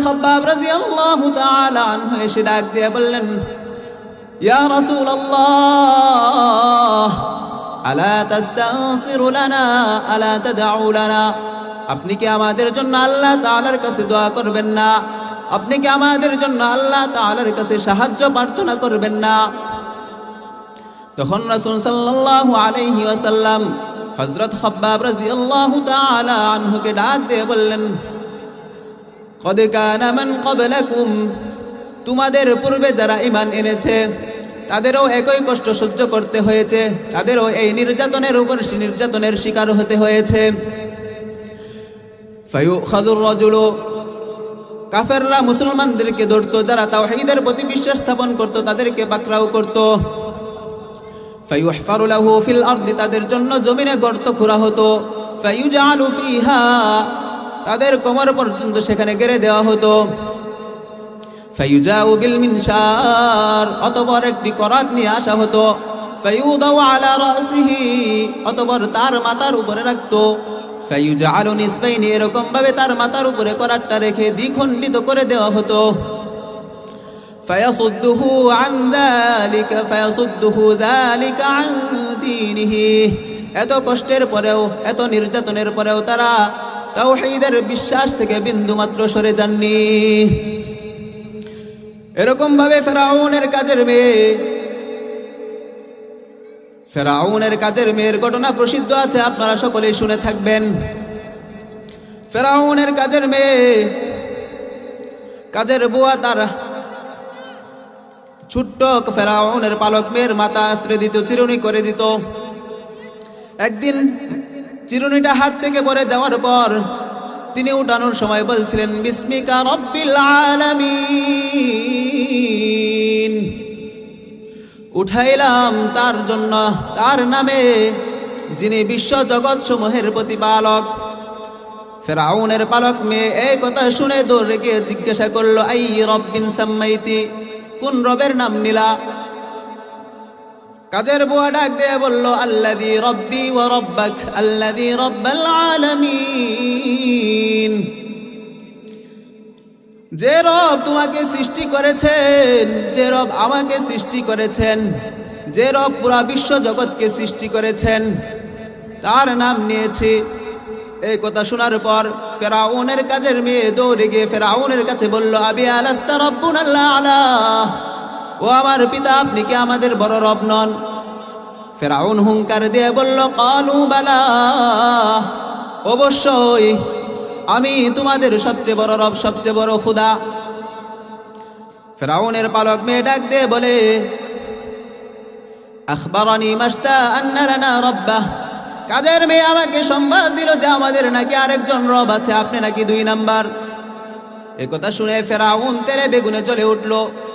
খাব্বাব রাদিয়াল্লাহু তাআলা আনহু এসে ডাক দিয়ে বললেন ইয়া রাসূলুল্লাহ আলা তাস্তানসিরু লানা আলা তাদউ লানা আপনি কি আমাদের জন্য আল্লাহ তাআলার কাছে দোয়া করবেন না? আপনি কি আমাদের জন্য আল্লাহ তাআলার কাছে সাহায্য প্রার্থনা করবেন না? তখন রাসূল সাল্লাল্লাহু আলাইহি ওয়াসাল্লাম হযরত খাব্বাব রাদিয়াল্লাহু তাআলা আনহুকে ডাক দিয়ে বললেন কদ কানা মান ক্বাবলাকুম তোমাদের পূর্বে যারা ইমান এনেছে, তাদেরও একই কষ্ট সহ্য করতে হয়েছে। তাদেরও এই নির্যাতনের উপর নির্যাতনের শিকার হতে হয়েছে। কাফেররা মুসলমানদেরকে ধরতো, যারা তাওহীদের প্রতি বিশ্বাস স্থাপন করত, তাদেরকে পাকড়াও করত। তাদের জন্য জমিনে গর্ত খোঁড়া হতো। তাদের কোমর পর্যন্ত সেখানে গেড়ে দেওয়া হতো। ফাইজাউ বিল মিনসার অতপর একটি করাত নিয়ে আসা হতো। ফাইউদাউ আলা রাসিহি, অতপর তার মাথার উপরে রাখতো। ফাইউজা আলো নিসফাইনি এরকম ভাবে তার মাথার উপরে করাতটা রেখে দ্বিখণ্ডিত করে দেওয়া হতো। ফায়াসুদ্দুহু আন যালিকা, ফায়াসুদ্দুহু যালিকা আন দীনিহি। এত কষ্টের পরেও, এত নির্যাতনের পরেও তারা তাওহীদের বিশ্বাস থেকে বিন্দু মাত্র সরে যাননি। এরকম ভাবে ফেরাউনের কাজের মেয়ে, ফেরাউনের কাজের মেয়ের ঘটনা প্রসিদ্ধ আছে, আপনারা সকলেই শুনে থাকবেন। ফেরাউনের কাজের মেয়ে, কাজের বুয়া তার ছোট্ট ফেরাউনের পালক মেয়ের মাথা আশ্রে দিত, চিরুনি করে দিত। একদিন চিরুনিটা হাত থেকে পরে যাওয়ার পর তিনি উঠানোর সময় বলছিলেন, বিস্মিকা রব্বিল আলামিন। উঠাইলাম তার জন্য তার নামে, যিনি বিশ্ব জগৎ সমূহের প্রতিপালক। ফেরাউনের পালক মেয়ে এই কথা শুনে দৌড়ে গিয়ে জিজ্ঞাসা করল, আই রব্বিন সাম্মাইতি, কোন রবের নাম নিলা? কাজের বুয়া ডাক দিয়ে বলল আল্লাদি রব্বি ও রব্বাক আল্লাদি রব্বাল আলামিন। যে রব তোমাকে সৃষ্টি করেছেন, যে রব আমাকে সৃষ্টি করেছেন, যে রব পুরা বিশ্ব জগৎকে সৃষ্টি করেছেন, তার নাম নিয়েছি। এই কথা শোনার পর ফেরাউনের কাজের মেয়ে দৌড়ে গিয়ে ফেরাউনের কাছে বলল, আবি আলাস্তা রব্বুন আল্লাহ আলা। ও আমার পিতা, আপনি কি আমাদের বড় রব নন? ফেরাউন হুঙ্কার দিয়ে বলল, কালু বালা, অবশ্যই আমি তোমাদের সবচেয়ে বড় রব, সবচেয়ে বড় খুদা। ফেরাউনের পালক মেয়ে ডাক দিয়ে বলে, আখবরানি মাস্তা আন্না লানা রব্বাহ কাজের মেয়ে আমাকে সংবাদ দিল যে আমাদের নাকি আরেকজন রব আছে, আপনি নাকি দুই নাম্বার। এ কথা শুনে ফেরাউন তেরে বেগুনে চলে উঠল।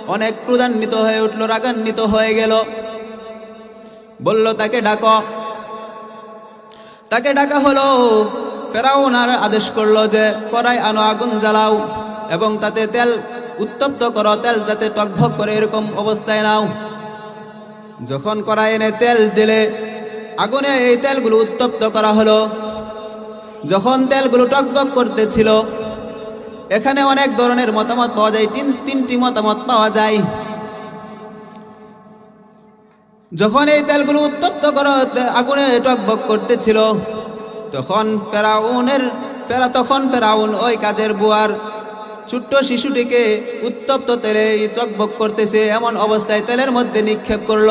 অনেক ক্রুদান্বিত হয়ে উঠল, রাগান্বিত হয়ে গেল। বলল, তাকে ডাক। তাকে ডাকা হলো। ফেরাউন আর আদেশ করল যে, কড়াই আনো, আগুন জ্বালাও এবং তাতে তেল উত্তপ্ত করো, তেল যাতে টকভক করে এরকম অবস্থায় নাও। যখন কড়াই এনে তেল দিলে, আগুনে এই তেলগুলো উত্তপ্ত করা হলো। যখন তেলগুলো টকবক করতেছিল এখানে অনেক ধরনের মতামত পাওয়া যায়, তিন, তিনটি মতামত পাওয়া যায়। যখন এই তেলগুলো উত্তপ্ত করা আগুনে টক টকবক করতেছিল, তখন ফেরাউনের, ফেরা, তখন ফেরাউন ওই কাজের বুয়ার ছোট্ট শিশুটিকে উত্তপ্ত তেলে টক টকবক করতেছে, এমন অবস্থায় তেলের মধ্যে নিক্ষেপ করল।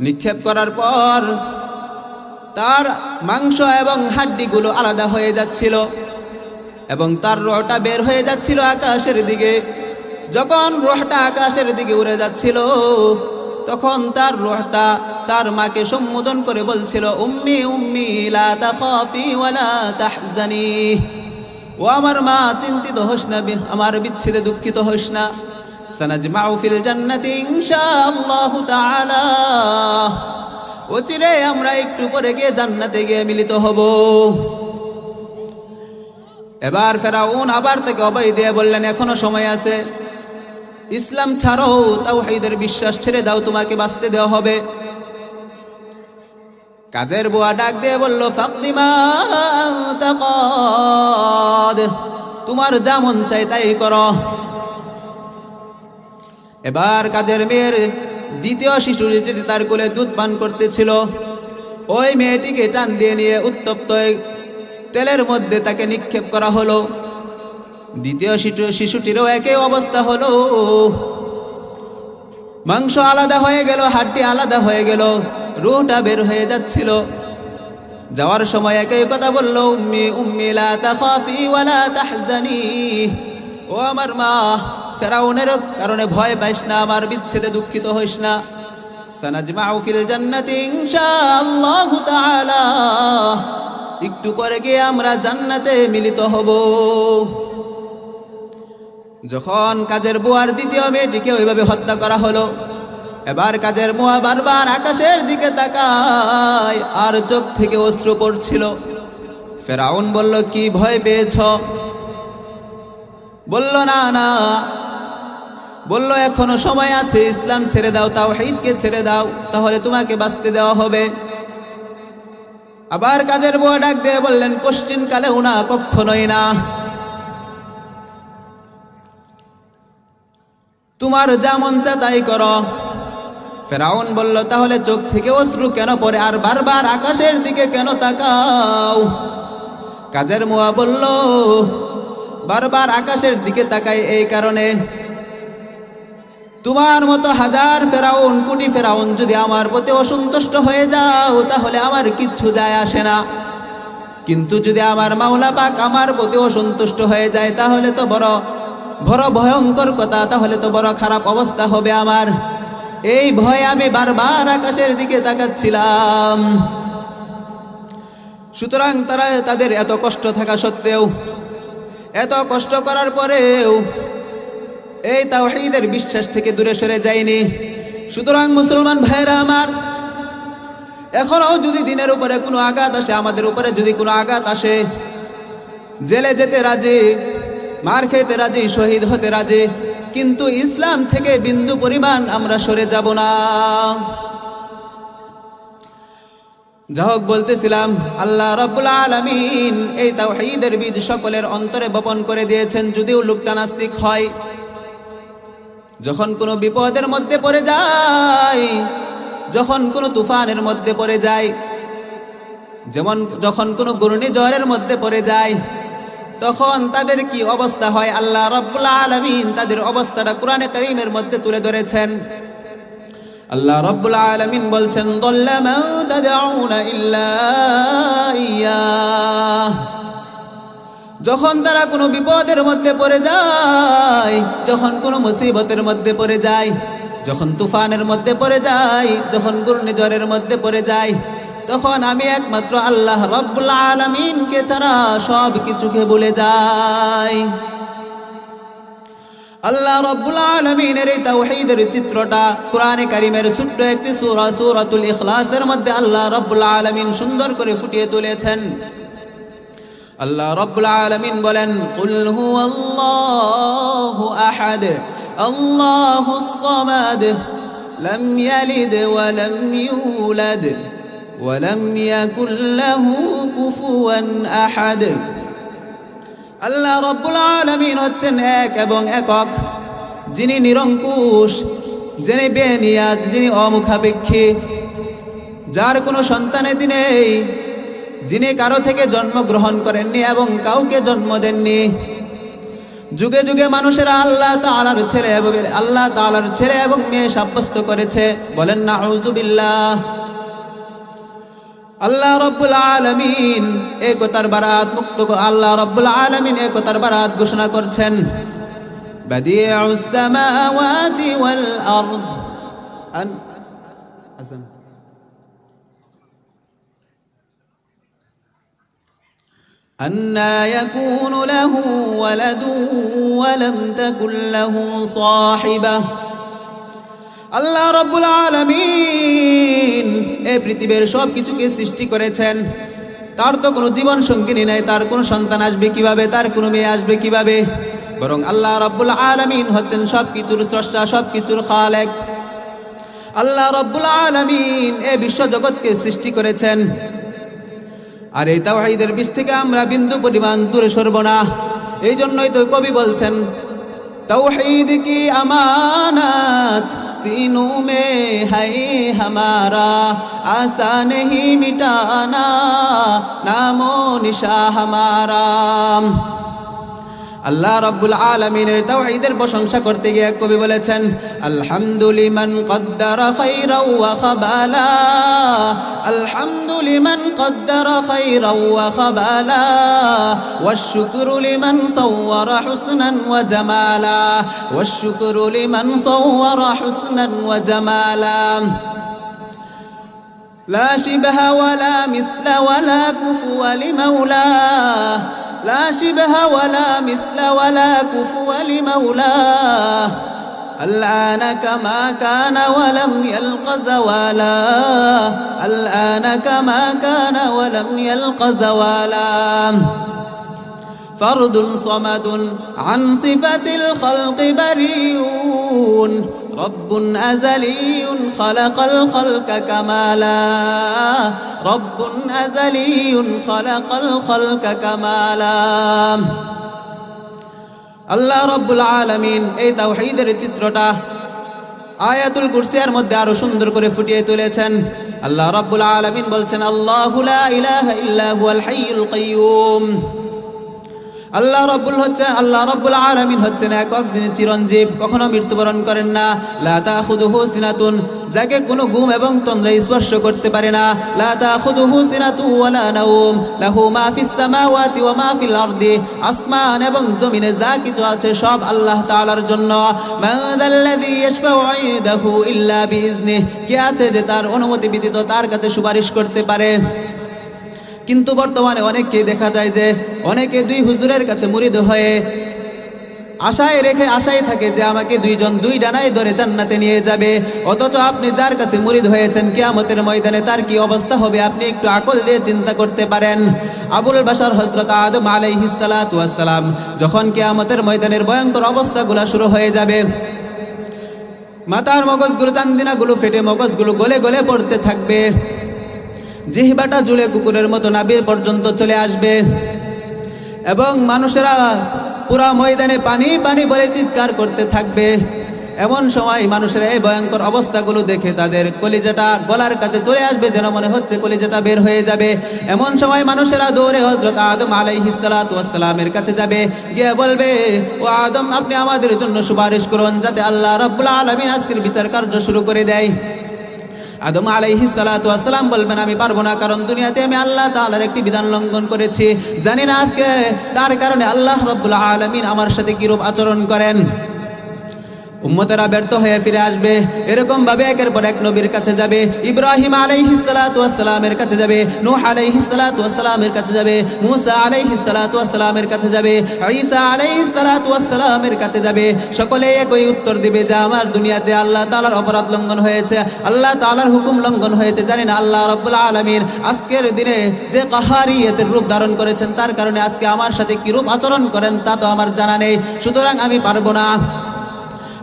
নিক্ষেপ করার পর তার মাংস এবং হাড্ডিগুলো আলাদা হয়ে যাচ্ছিল। এবং তার রহটা বের হয়ে যাচ্ছিল আকাশের দিকে। যখন রহটা আকাশের দিকে উড়ে যাচ্ছিল, তখন তার রহটা তার মাকে সম্বোধন করে বলছিল, উম্মি উম্মি, লা তাহজানি। ও আমার মা, চিন্তিত হোস না আমার বিচ্ছেদে দুঃখিত হোস না। সানাজমাউ ফিল জান্নাতি ইনশাআল্লাহু তাআলা। অচিরে আমরা একটু পরে গিয়ে জান্নাতে গিয়ে মিলিত হব। এবার ফেরাউন আবার তাকে অবাই দিয়ে বললেন, এখনও সময় আছে। ইসলাম ছাড়াও তাওহীদের বিশ্বাস ছেড়ে দাও, তোমাকে বাঁচতে দেওয়া হবে। কাজের বুয়া ডাক দিয়ে বলল তোমার যা মন চাই তাই করো। এবার কাজের মেয়ের দ্বিতীয় শিশু যেটি তার কোলে দুধ পান করতেছিল, ওই মেয়েটিকে টান দিয়ে নিয়ে উত্তপ্ত তেলের মধ্যে তাকে নিক্ষেপ করা হলো। দ্বিতীয় শিশু শিশুটিরও একই অবস্থা হলো। মাংস আলাদা হয়ে গেল, হাড্ডি আলাদা হয়ে গেল, রুহটা বের হয়ে যাচ্ছিল। যাওয়ার সময় একই কথা বলল, উম্মি উম্মি, লা তাখাফি ওয়ালা তাহজানি। ও আমার মা, ফেরাউনের কারণে ভয় পাইস না, আমার বিচ্ছেদে দুঃখিত হইস না। সানাজমাউ ফিল জান্নাতি ইনশাআল্লাহু তাআলা। একটু পরে গিয়ে আমরা জান্নাতে মিলিত হব। যখন কাজের বুয়ার দ্বিতীয় মেয়েটিকে ওইভাবে হত্যা করা হলো, এবার কাজের মুয়া বারবার আকাশের দিকে তাকায় আর চোখ থেকে অশ্রু পড়ছিল। ফেরাউন বলল, কি ভয় পেয়েছ? বলল, না না। বলল, এখনও সময় আছে, ইসলাম ছেড়ে দাও তাও হাইদকে ছেড়ে দাও, তাহলে তোমাকে বাঁচতে দেওয়া হবে। আবার কাজের বুয়া ডাক দিয়ে বললেন, কোশ্চিন কালে উনা কখনোই না। তোমার যা মন চা তাই করো। ফেরাউন বলল, তাহলে চোখ থেকে অশ্রু কেন পড়ে? আর বারবার আকাশের দিকে কেন তাকাও? কাজের মুয়া বলল, বারবার আকাশের দিকে তাকাই এই কারণে। তোমার মতো হাজার ফেরাউন, কোটি ফেরাউন যদি আমার প্রতি অসন্তুষ্ট হয়ে যাও, তাহলে আমার কিচ্ছু যায় আসে না। কিন্তু যদি আমার মাওলা পাক আমার প্রতি অসন্তুষ্ট হয়ে যায়, তাহলে তো বড় বড় ভয়ঙ্কর কথা, তাহলে তো বড় খারাপ অবস্থা হবে আমার। এই ভয়ে আমি বারবার আকাশের দিকে তাকাচ্ছিলাম। সুতরাং তারা তাদের এত কষ্ট থাকা সত্ত্বেও, এত কষ্ট করার পরেও এই তাওহীদের বিশ্বাস থেকে দূরে সরে যায়নি সুতরাং মুসলমান ভাইরা আমার, এখনও যদি দিনের উপরে কোনো আঘাত আসে, আমাদের উপরে যদি কোনো আঘাত আসে, জেলে যেতে রাজি, মার খেতে রাজি, শহীদ হতে রাজি, কিন্তু ইসলাম থেকে বিন্দু পরিমাণ আমরা সরে যাব না। যা হোক বলতেছিলাম, আল্লাহ রব্বুল আলমিন এই তাওহীদের বীজ সকলের অন্তরে বপন করে দিয়েছেন, যদিও লোকটা নাস্তিক হয়। যখন কোনো বিপদের মধ্যে পড়ে যায়, যখন কোনো তুফানের মধ্যে পড়ে যায়, যেমন যখন কোনো ঘূর্ণিঝড়ের মধ্যে পড়ে যায়, তখন তাদের কি অবস্থা হয়? আল্লাহ রব্বুল আলমিন তাদের অবস্থাটা কোরআনে করিমের মধ্যে তুলে ধরেছেন। আল্লাহ রব্বুল আলমিন বলছেন যখন তারা কোনো বিপদের মধ্যে পড়ে যায়, যখন কোনো মুসিবতের মধ্যে পড়ে যায়, যখন তুফানের মধ্যে পড়ে যায়, যখন ঘূর্ণিঝড়ের মধ্যে পড়ে যায়, তখন আমি একমাত্র আল্লাহ রব্বুল আলমিনকে ছাড়া সব কিছুকে বলে যাই। আল্লাহ রব্বুল আলমিনের এই তাওহীদের চিত্রটা কোরআনে কারিমের ছোট্ট একটি সূরা সূরাতুল ইখলাসের মধ্যে আল্লাহ রব্বুল আলমিন সুন্দর করে ফুটিয়ে তুলেছেন। আল্লাহ রব্বুল আলমিন বলেন কুল হুয়াল্লাহু আহাদ আল্লাহুস সামাদ লাম ইয়ালিদ ওয়া লাম ইউলাদ ولم يكن له كفوا أحد আল্লাহ রব্বুল আলমিন হচ্ছেন এক এবং একক যিনি নিরঙ্কুশ যিনি বেনিয়াজ যিনি অমুখাপেক্ষী যার কোনো সন্তানের দিনেই যিনি কারো থেকে জন্মগ্রহণ করেননি এবং কাউকে জন্ম দেননি যুগে যুগে মানুষেরা আল্লাহ তালার ছেলে এবং আল্লাহ তালার ছেলে এবং মেয়ে সাব্যস্ত করেছে বলেন না আউজুবিল্লাহ আল্লাহ রব্বুল আলমিন একতার বারাত মুক্ত আল্লাহ রব্বুল আলমিন একতার বারাত ঘোষণা করছেন بديع السماوات والأرض أن أزم أنا يكون له ولد ولم تكن له صاحبة আল্লাহ রব্বুল আলমিন এই পৃথিবীর সব কিছুকে সৃষ্টি করেছেন তার তো কোনো জীবন সঙ্গিনী নাই তার কোনো সন্তান আসবে কিভাবে তার কোনো মেয়ে আসবে কিভাবে বরং আল্লাহ রব্বুল আলমিন হচ্ছেন সব কিছুর স্রষ্টা সব কিছুর খালেক আল্লাহ রব্বুল আলমিন এ বিশ্ব জগৎকে সৃষ্টি করেছেন আর এই তাওহাইদের বিষ থেকে আমরা বিন্দু পরিমাণ দূরে সরব না। এই জন্যই তো কবি বলছেন তাওহাইদ কি আমানাত, সিনু মে হাই হামারা আসা নেহি মিটানা, নামো নিশা হামারা। আল্লাহ রাব্বুল আলামিনের তাওহীদের প্রশংসা করতে গিয়ে এক কবি বলেছেন আলহামদুলিমান কদ্দারা খাইরাও ওয়া খাবালা আলহামদুলিমান কদ্দারা খাইরাও ওয়া খাবালা والشكر لمن صور حسنا وجمالا والشكر لمن صور حسنا وجمالا لا شبه ولا مثل ولا كفو لمولاه لا شبه ولا مثل ولا كفو لمولاه. الآن كما كان ولم يلق زوالا الآن كما كان ولم يلق زوالا فرد صمد عن صفة الخلق بريء. رب أزلي خلق الخلق كمالا رب أزلي خلق الخلق كمالا আল্লাহ রব্বুল আলমিন এই তাওহীদের চিত্রটা আয়াতুল কুরসিয়ার মধ্যে আরো সুন্দর করে ফুটিয়ে তুলেছেন আল্লাহ রব্বুল আলমিন বলছেন আল্লাহু লা ইলাহা ইল্লা হুয়াল হাইয়ুল কাইয়্যুম আল্লাহ রব্বুল হচ্ছে, আল্লাহ রব্বুল আলামিন হচ্ছেন একক, যিনি চিরঞ্জীব, কখনো মৃত্যুবরণ করেন না। লা তাখুদুহু সিনাতুন, যাকে কোনো গুম এবং তন্দ্রা স্পর্শ করতে পারে না। লা তাখুদুহু সিনাতু ওয়ালা নাউম, লাহু মা ফিস সামাওয়াতি ওয়া মা ফিল আরদি, আসমান এবং জমিনে যা কিছু আছে সব আল্লাহ তাআলার জন্য। মান যাল্লাযী ইয়াশফাউ ইনদাহু ইল্লা বিইজনিহি কে আছে যে তার অনুমতি ব্যতীত তার কাছে সুপারিশ করতে পারে? কিন্তু বর্তমানে অনেককে দেখা যায় যে অনেকে দুই হুজুরের কাছে মুরিদ হয়ে আশায় রেখে আশায় থাকে যে আমাকে দুইজন দুই ডানায় ধরে জান্নাতে নিয়ে যাবে। অথচ আপনি যার কাছে মুরিদ হয়েছেন কেয়ামতের ময়দানে তার কি অবস্থা হবে আপনি একটু আকল দিয়ে চিন্তা করতে পারেন। আবুল বাশার হজরত আদম আলাইহিস সালাতু ওয়াস যখন কেয়ামতের ময়দানের ভয়ঙ্কর অবস্থাগুলো শুরু হয়ে যাবে মাতার মগজগুলো, চান্দিনাগুলো ফেটে মগজগুলো গলে গলে পড়তে থাকবে। জিহবাটা জুড়ে কুকুরের মতো নাবির পর্যন্ত চলে আসবে। এবং মানুষেরা পুরা ময়দানে পানি পানি বলে চিৎকার করতে থাকবে। এমন সময় মানুষের এই ভয়ঙ্কর অবস্থাগুলো দেখে তাদের কলিজাটা গলার কাছে চলে আসবে যেন মনে হচ্ছে কলিজাটা বের হয়ে যাবে। এমন সময় মানুষেরা দৌড়ে হজরত আদম আলাইহিসালামের কাছে যাবে। গিয়ে বলবে, ও আদম, আপনি আমাদের জন্য সুপারিশ করুন যাতে আল্লাহ রব্বুল আলমিন আজকের বিচার কার্য শুরু করে দেয়। আদম আলাইহি সালাতু আসসালাম বলবেন, আমি পারব না, কারণ দুনিয়াতে আমি আল্লাহ তাআলার একটি বিধান লঙ্ঘন করেছি। জানি না আজকে তার কারণে আল্লাহ রাব্বুল আলমিন আমার সাথে কিরূপ আচরণ করেন। উম্মতেরা ব্যর্থ হয়ে ফিরে আসবে। এরকম ভাবে একের পর এক নবীর কাছে যাবে। ইব্রাহিম আলাইহিস সালাতু কাছে যাবে। নূহ আলাইহিস সালাতু কাছে যাবে। মূসা আলাইহিস সালাতু কাছে যাবে। ঈসা আলাইহিস সালাতু কাছে যাবে। সকলে একই উত্তর দিবে যে আমার দুনিয়াতে আল্লাহ তাআলার অপরাধ লঙ্ঘন হয়েছে। আল্লাহ তাআলার হুকুম লঙ্ঘন হয়েছে। জানি না আল্লাহ রাব্বুল আলামিন আজকের দিনে যে কাহারিয়তের রূপ ধারণ করেছেন, তার কারণে আজকে আমার সাথে কি রূপ আচরণ করেন তা তো আমার জানা নেই। সুতরাং আমি পারব না।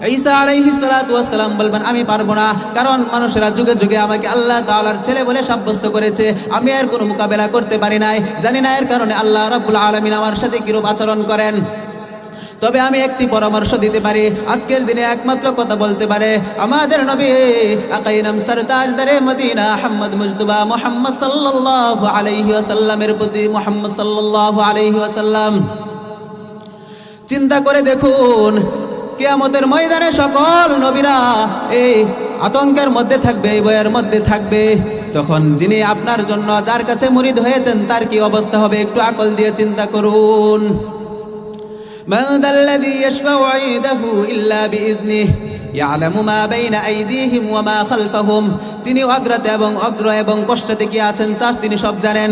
ঈসা আলাইহিস সালাতু ওয়াসসালাম বলবেন, আমি পারব না, কারণ মানুষেরা যুগে যুগে আমাকে আল্লাহ তাআলার ছেলে বলে সাব্যস্ত করেছে। আমি এর কোনো মোকাবেলা করতে পারি নাই। জানি না এর কারণে আল্লাহ রাব্বুল আলামিন আমার সাথে কিরূপ আচরণ করেন। তবে আমি একটি পরামর্শ দিতে পারি। আজকের দিনে একমাত্র কথা বলতে পারে আমাদের নবী। আকাইনাম সরতাজদারে মদিনা আহমদ মুজতবা মুহাম্মদ সাল্লাল্লাহু আলাইহি ওয়াসাল্লামের প্রতি মুহাম্মদ সাল্লাল্লাহু আলাইহি ওয়াসাল্লাম। চিন্তা করে দেখুন কিয়ামতের ময়দানে সকল নবীরা এই আতঙ্কের মধ্যে থাকবে এই বইয়ের মধ্যে থাকবে তখন যিনি আপনার জন্য যার কাছে মুরিদ হয়েছেন তার কি অবস্থা হবে একটু আকল দিয়ে চিন্তা করুন من ذا الذي يشفع عنده إلا بإذنه يعلم ما بين أيديهم وما خلفهم তিনি অগ্রতে এবং অগ্র এবং পশ্চাতে কি আছেন তা তিনি সব জানেন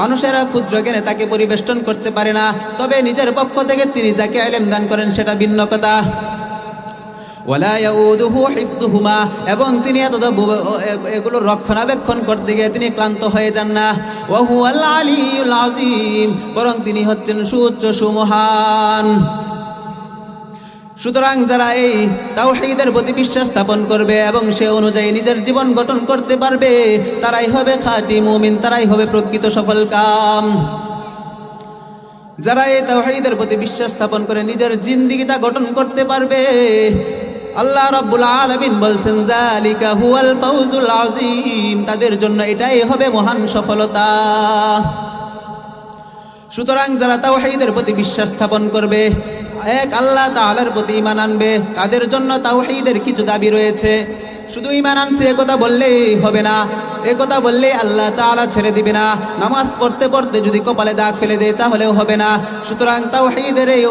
মানুষেরা ক্ষুদ্র জ্ঞানে তাকে পরিবেষ্টন করতে পারে না, তবে নিজের পক্ষ থেকে তিনি যাকে ইলম দান করেন সেটা ভিন্ন কথা। এবং তিনি এত এগুলো রক্ষণাবেক্ষণ করতে গিয়ে তিনি ক্লান্ত হয়ে যান না। হুয়াল আলিয়ুল বরং তিনি হচ্ছেন সুউচ্চ সুমহান। সুতরাং যারা এই তাওহীদের প্রতি বিশ্বাস স্থাপন করবে এবং সে অনুযায়ী নিজের জীবন গঠন করতে পারবে, তারাই হবে খাঁটি মুমিন, তারাই হবে প্রকৃত সফল কাম। যারা এই তাওহীদের প্রতি বিশ্বাস স্থাপন করে নিজের জিন্দিগিটা গঠন করতে পারবে, আল্লাহ রাব্বুল আলামিন বলছেন জালিকা হুয়াল ফাউজুল আযীম তাদের জন্য এটাই হবে মহান সফলতা। সুতরাং যারা তাওহীদের প্রতি বিশ্বাস স্থাপন করবে এক আল্লাহ তাআলার প্রতি ইমান আনবে। তাদের জন্য তাওহীদের কিছু দাবি রয়েছে। শুধু ইমান আনছে একথা বললেই হবে না। একথা বললেই আল্লাহ তাআলা ছেড়ে দিবে না। নামাজ পড়তে পড়তে যদি কপালে দাগ ফেলে দেয়, তাহলেও হবে না। সুতরাং তাওহীদের এই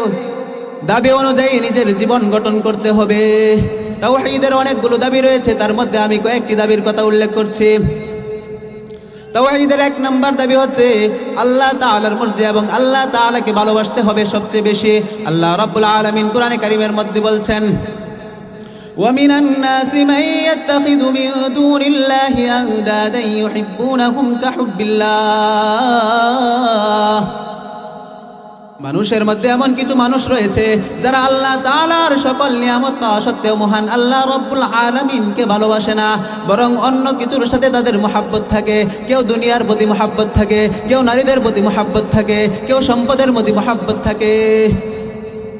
দাবি অনুযায়ী নিজের জীবন গঠন করতে হবে। তাও তাওহীদের অনেকগুলো দাবি রয়েছে। তার মধ্যে আমি কয়েকটি দাবির কথা উল্লেখ করছি। তাওহীদের এক নাম্বার দাবি হচ্ছে আল্লাহ তাআলার মর্জি এবং আল্লাহ তাআলাকে ভালোবাসতে হবে সবচেয়ে বেশি আল্লাহ রাব্বুল আলামিন কোরআনে কারীমের মধ্যে বলছেন ومن الناس من يتخذ من دون الله أندادا يحبونهم كحب الله মানুষের মধ্যে এমন কিছু মানুষ রয়েছে যারা আল্লাহ তাআলার সকল নিয়ামত পাওয়া সত্ত্বেও মহান আল্লাহ রব্বুল আলামিনকে ভালোবাসে না। বরং অন্য কিছুর সাথে তাদের মোহাব্বত থাকে। কেউ দুনিয়ার প্রতি মোহাব্বত থাকে, কেউ নারীদের প্রতি মোহাব্বত থাকে, কেউ সম্পদের প্রতি মোহাব্বত থাকে।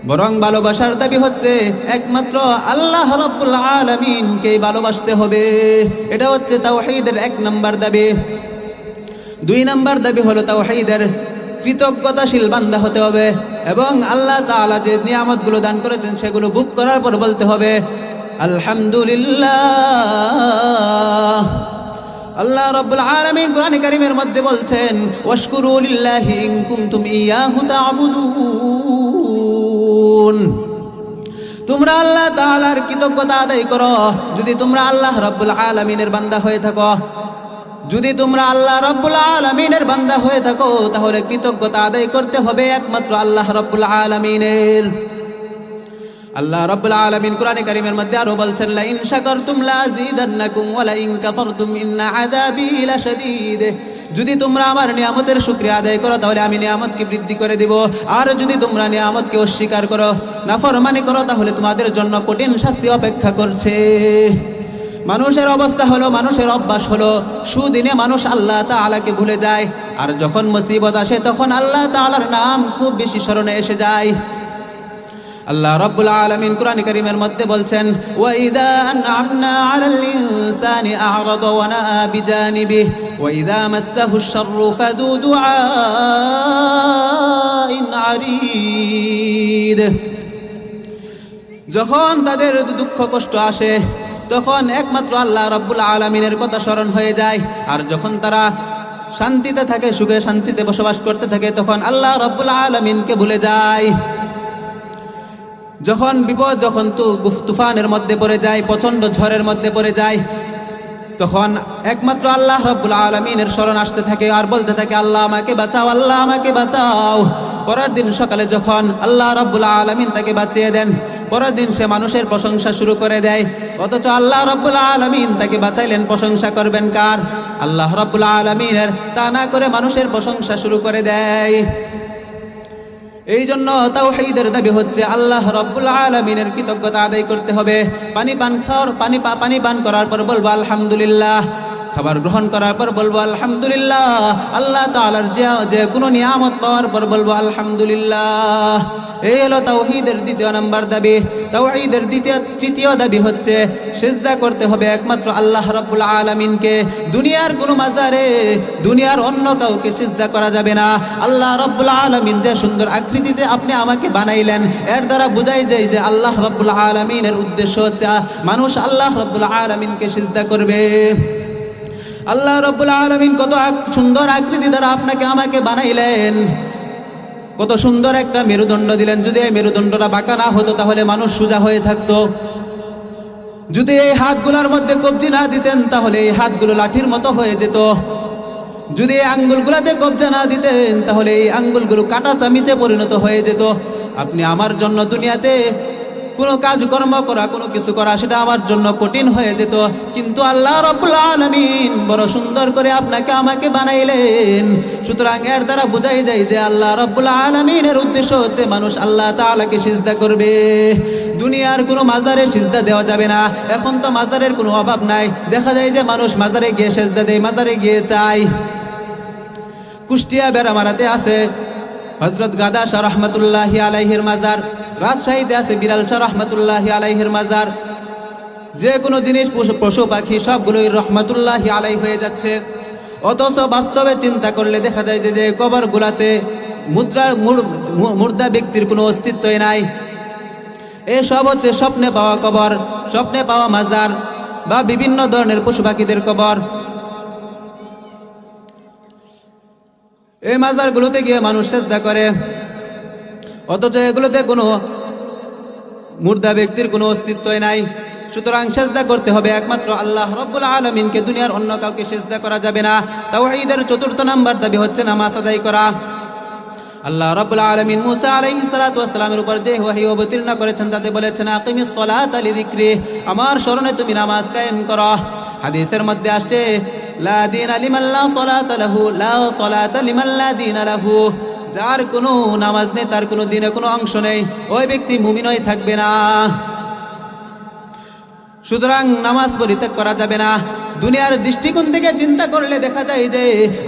বরং ভালোবাসার দাবি হচ্ছে একমাত্র আল্লাহ রব্বুল আলামিনকে ভালোবাসতে হবে। এটা হচ্ছে তাওহীদের এক নম্বর দাবি। দুই নম্বর দাবি হলো তাওহীদের কৃতজ্ঞতাশীল বান্দা হতে হবে এবং আল্লাহ তাআলা যে নিয়ামতগুলো দান করেছেন সেগুলো বুক করার পর বলতে হবে, আলহামদুলিল্লাহ। আল্লাহ রাব্বুল আলামিন কোরআন কারীমের মধ্যে বলছেন, ওয়াশকুরু লিল্লাহি ইন কুনতুম ইয়াহু তা'বুদুন তোমরা আল্লাহ তাআলার কৃতজ্ঞতা আদায় করো। যদি তোমরা আল্লাহ রাব্বুল আলামিনের বান্দা হয়ে থাকো যদি তোমরা আল্লাহ রব্বুল আলমিনের বান্দা হয়ে থাকো, তাহলে কৃতজ্ঞতা আদায় করতে হবে একমাত্র আল্লাহ রব্বুল আলমিনের। আল্লাহ রব্বুল আলামিন কোরআনে কারীমের মধ্যে আরও বলছেন লা ইন শাকারতুম লা আযীদান্নাকুম ওয়া ইন কাফারতুম ইন্না লাশাদীদ। যদি তোমরা আমার নিয়ামতের শুকরিয়া আদায় করো, তাহলে আমি নিয়ামতকে বৃদ্ধি করে দিব। আর যদি তোমরা নিয়ামতকে অস্বীকার করো, নাফরমানি করো, তাহলে তোমাদের জন্য কঠিন শাস্তি অপেক্ষা করছে। মানুষের অবস্থা হলো, মানুষের অভ্যাস হলো, সুদিনে মানুষ আল্লাহ তাআলাকে ভুলে যায়। আর যখন মুসিবত আসে, তখন আল্লাহ তাআলার নাম খুব বেশি স্মরণে এসে যায়। আল্লাহ রাব্বুল আলামিন কোরআন কারীমের মধ্যে বলছেন যখন তাদের দুঃখ কষ্ট আসে তখন একমাত্র আল্লাহ রাব্বুল আলামিনের কথা স্মরণ হয়ে যায়। আর যখন তারা শান্তিতে থাকে, সুখে শান্তিতে বসবাস করতে থাকে, তখন আল্লাহ রাব্বুল আলামিনকে ভুলে যায়। যখন বিপদ, যখন তু তুফানের মধ্যে পড়ে যায়, প্রচণ্ড ঝড়ের মধ্যে পড়ে যায়, তখন একমাত্র আল্লাহ রব্বুল আলমিনের স্মরণ আসতে থাকে আর বলতে থাকে, আল্লাহ আমাকে বাঁচাও, আল্লাহ আমাকে বাঁচাও। পরের দিন সকালে যখন আল্লাহ রব্বুল আলমিন তাকে বাঁচিয়ে দেন পরের দিন সে মানুষের প্রশংসা শুরু করে দেয়। অথচ আল্লাহ রব্বুল আলমিন তাকে বাঁচাইলেন। প্রশংসা করবেন কার? আল্লাহ রব্বুল আলমিনের। তা না করে মানুষের প্রশংসা শুরু করে দেয়। এই জন্য তাও তাওহীদের দাবি হচ্ছে, আল্লাহ রব্বুল আলমিনের কৃতজ্ঞতা আদায় করতে হবে। পানি পান খাওয়ার পানি পানি পান করার পর বলব, আলহামদুলিল্লাহ। খাবার গ্রহণ করার পর বলব, আলহামদুলিল্লাহ। আল্লাহ তাআলার যে যে কোনো নিয়ামত পাওয়ার পর বলব, আলহামদুলিল্লাহ। এই হলো তাওহীদের দ্বিতীয় নাম্বার দাবি। তাওহীদের দ্বিতীয়, তৃতীয় দাবি হচ্ছে, সিজদা করতে হবে একমাত্র আল্লাহ রাব্বুল আলামিনকে। দুনিয়ার কোনো মাজারে, দুনিয়ার অন্য কাউকে সিজদা করা যাবে না। আল্লাহ রাব্বুল আলামিন যে সুন্দর আকৃতিতে আপনি আমাকে বানাইলেন, এর দ্বারা বোঝাই যায় যে আল্লাহ রাব্বুল আলামিনের উদ্দেশ্য হচ্ছে, মানুষ আল্লাহ রাব্বুল আলামিনকে সিজদা করবে। আল্লাহ রব্বুল আলমিন কত সুন্দর আকৃতি দ্বারা আপনাকে আমাকে বানাইলেন। কত সুন্দর একটা মেরুদণ্ড দিলেন। যদি এই মেরুদণ্ডটা বাঁকা না হতো তাহলে মানুষ সোজা হয়ে থাকতো। যদি এই হাতগুলোর মধ্যে কবজি না দিতেন তাহলে এই হাতগুলো লাঠির মতো হয়ে যেত। যদি এই আঙ্গুলগুলোতে কবজা না দিতেন তাহলে এই আঙ্গুলগুলো কাটা চামিচে পরিণত হয়ে যেত। আপনি আমার জন্য দুনিয়াতে কোনো কাজকর্ম করা, কোনো কিছু করা, সেটা আমার জন্য কঠিন হয়ে যেত। কিন্তু আল্লাহ রব্বুল আলমিন বড় সুন্দর করে আপনাকে আমাকে বানাইলেন। সুতরাং এর দ্বারা বোঝাই যায় যে আল্লাহ রব্বুল আলমিনের উদ্দেশ্য হচ্ছে মানুষ আল্লাহ তাআলাকে সিজদা করবে। দুনিয়ার কোনো মাজারে সিজদা দেওয়া যাবে না। এখন তো মাজারের কোনো অভাব নাই। দেখা যায় যে মানুষ মাজারে গিয়ে সেজদা দেয়, মাজারে গিয়ে চায়। কুষ্টিয়া, বেড়ামারাতে আছে। হজরত গাদা শাহ রহমতুল্লাহি আলাইহির মাজার। রাজশাহীতে আছে বিরাল শাহ রহমতুল্লাহি আলাইহির মাজার। যে কোনো জিনিস, পশু পাখি, সবগুলোই রহমতুল্লাহি আলাই হয়ে যাচ্ছে। অথচ বাস্তবে চিন্তা করলে দেখা যায় যে যে কবর গুলাতে মুদ্রার মুর- মুর্দা ব্যক্তির কোনো অস্তিত্বই নাই। এসব হচ্ছে স্বপ্নে পাওয়া কবর, স্বপ্নে পাওয়া মাজার বা বিভিন্ন ধরনের পশু পাখিদের কবর। এই মাজারগুলোতে গিয়ে মানুষ চেষ্টা করে। অথচ এগুলোতে কোনো মুর্দা ব্যক্তির কোনো অস্তিত্বই নাই। সুতরাং সেজদা করতে হবে একমাত্র আল্লাহ রব্বুল আলমিনকে, দুনিয়ার অন্য কাউকে সেজদা করা যাবে না। তাও ঈদের চতুর্থ নাম্বার দাবি হচ্ছে নামাজ আদায় করা। আল্লাহ রব্বুল আলমিন মুসা ওয়াসসালামের উপর যে ওয়াহি অবতীর্ণ করেছেন, তাতে বলেছেন, আকিমিস সালাত আলি যিকরি আমার স্মরণে তুমি নামাজ কায়েম করো। হাদিসের মধ্যে আসছে, লা দিন লিমান লা সালাতা লাহু, লা সালাতা লিমান লা দিন লাহু। যার কোনো নামাজ নেই, তার কোনো দিনে কোনো অংশ নেই, ওই ব্যক্তি মুমিনই থাকবে না। সুতরাং নামাজ পরিত্যাগ করা যাবে না। দুনিয়ার দৃষ্টিকোণ থেকে চিন্তা করলে দেখা যায় যে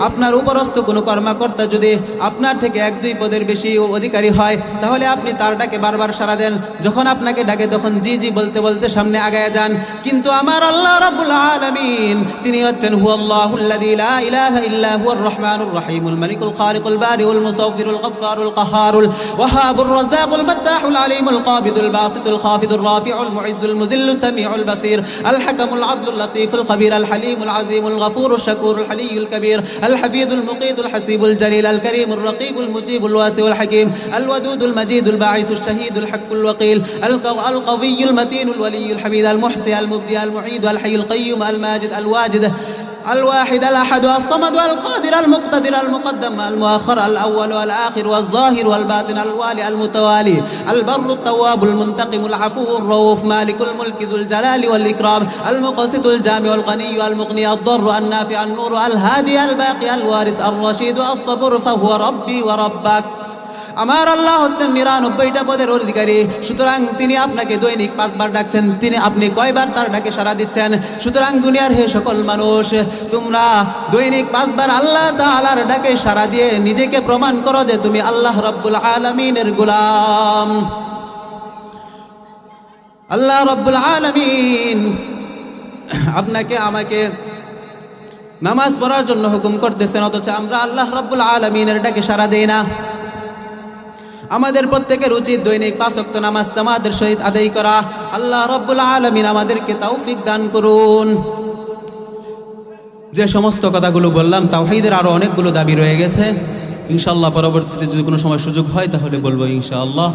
আপনার উপরস্থ কোনো কর্মকর্তা যদি আপনার থেকে এক, দুই পদের বেশি অধিকারী হয়, তাহলে আপনি তার ডাকে বারবার সারা দেন। যখন আপনাকে ডাকে তখন জি জি বলতে বলতে সামনে আগায় যান। কিন্তু আমার আল্লাহ রাব্বুল আলামিন, তিনি হচ্ছেন হুয়াল্লাহুল্লাযী লা ইলাহা ইল্লা হুয়ার রহমানুর রহিমুল মালিকুল খালিকুল বারিউল গফফারুল কাহারুল ওয়াহাবুর ফাত্তাহুল কাবিদুল বাসিতুল খাফিদুর রাফিউল সামিউল বাসির আল হাকামুল আদলুল লতীফুল الحليم العظيم الغفور الشكور الحلي الكبير الحفيظ المقيت الحسيب الجليل الكريم الرقيب المجيب الواسع الحكيم الودود المجيد الباعث الشهيد الحق الوقيل القوي المتين الولي الحميد المحسي المبدي المعيد الحي القيوم الماجد الواجد الواحد الأحد الصمد القادر المقتدر المقدم المؤخر الأول والآخر والظاهر والباطن الوالي المتوالي البر التواب المنتقم العفو الرؤوف مالك الملك ذو الجلال والإكرام المقسط الجامع الغني المغني الضر النافع النور الهادي الباقي الوارث الرشيد الصبر فهو ربي وربك আমার আল্লাহ হচ্ছেন নিরানব্বইটা পদের অধিকারী। সুতরাং তিনি আপনাকে দৈনিক পাঁচবার ডাকছেন, তিনি আপনি কয়বার তার ডাকে সাড়া দিচ্ছেন? সুতরাং দুনিয়ার হে সকল মানুষ, তোমরা দৈনিক পাঁচবার আল্লাহ তাআলার ডাকে সাড়া দিয়ে নিজেকে প্রমাণ করো যে তুমি আল্লাহ রব্বুল আলমিনের গুলাম। আল্লাহ রব্বুল আলমিন আপনাকে, আমাকে নামাজ পড়ার জন্য হুকুম করতেছেন, অথচ আমরা আল্লাহ রব্বুল আলমিনের ডাকে সাড়া দেই না। আমাদের প্রত্যেকের উচিত দৈনিক পাঁচক্ত নামাজ জামাতের সহিত আদায় করা। আল্লাহ রব্বুল আলমিন আমাদেরকে তৌফিক দান করুন। যে সমস্ত কথাগুলো বললাম, তাওহীদের আরও অনেকগুলো দাবি রয়ে গেছে। ইনশাল্লাহ পরবর্তীতে যদি কোনো সময় সুযোগ হয়, তাহলে বলব ইনশাআল্লাহ।